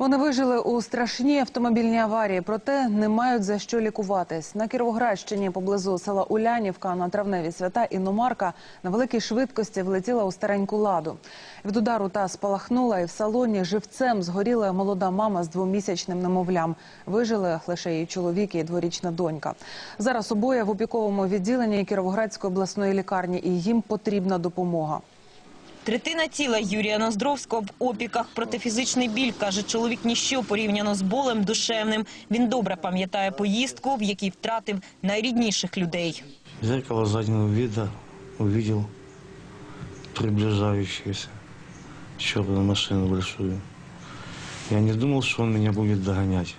Вони вижили у страшній автомобільній аварії, проте не мають за що лікуватись. На Кіровоградщині поблизу села Улянівка на травневі свята іномарка на великій швидкості влетіла у стареньку ладу. Від удару та спалахнула, і в салоні живцем згоріла молода мама з двомісячним немовлям. Вижили лише її чоловік і дворічна донька. Зараз обоє в опіковому відділенні Кіровоградської обласної лікарні, і їм потрібна допомога. Третина тіла Юрія Ноздровського в опіках проти фізичний біль, каже чоловік, ніщо порівняно з болем душевним. Він добре пам'ятає поїздку, в якій втратив найрідніших людей. Зеркало заднего вида увидел приближающуюся черную машину большую. Я не думал, что он меня будет догонять.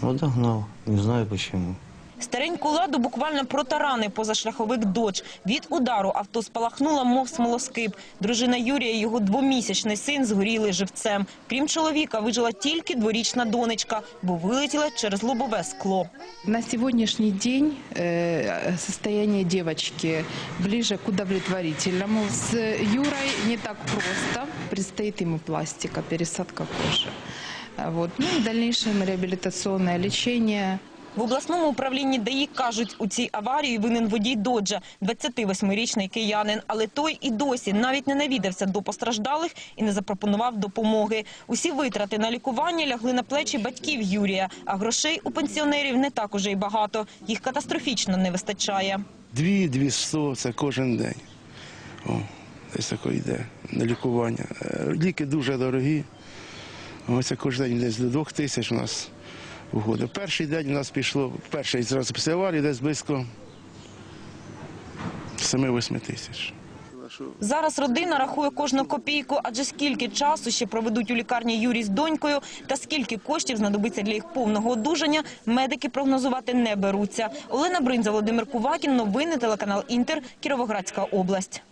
Но догнал, не знаю почему. Стареньку ладу буквально протаранив позашляховик «Додж». Від удару авто спалахнуло, мов смолоскип. Дружина Юрія його двомісячний син згоріли живцем. Крім чоловіка, вижила тільки дворічна донечка, бо вилетіла через лобове скло. На сегодняшний день э, состояние девочки ближе к удовлетворительному. С Юрой не так просто. Предстоит ему пластика, пересадка кожи. Вот. Ну и дальнейшее реабилитационное лечение. В обласному управлінні ДАІ кажуть, у цій аварії винен водій «Доджа», 28-річний киянин. Але той і досі навіть не навідався до постраждалих і не запропонував допомоги. Усі витрати на лікування лягли на плечі батьків Юрія, а грошей у пенсіонерів не так уже й багато. Їх катастрофічно не вистачає. Дві, дві сто це кожен день. Десь таке йде на лікування. Е, Ліки дуже дорогі. Ось кожен день десь до двох тисяч у нас виходить. Перший день у нас пішло, перший зразу після аварії десь близько 7-8 тисяч. Зараз родина рахує кожну копійку, адже скільки часу ще проведуть у лікарні Юрій з донькою та скільки коштів знадобиться для їх повного одужання, медики прогнозувати не беруться. Олена Бринза, Володимир Кувакін, новини, телеканал Інтер, Кіровоградська область.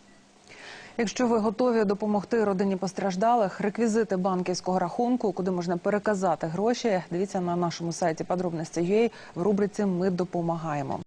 Якщо ви готові допомогти родині постраждалих, реквізити банківського рахунку, куди можна переказати гроші, дивіться на нашому сайті подробності.ua в рубриці Ми допомагаємо.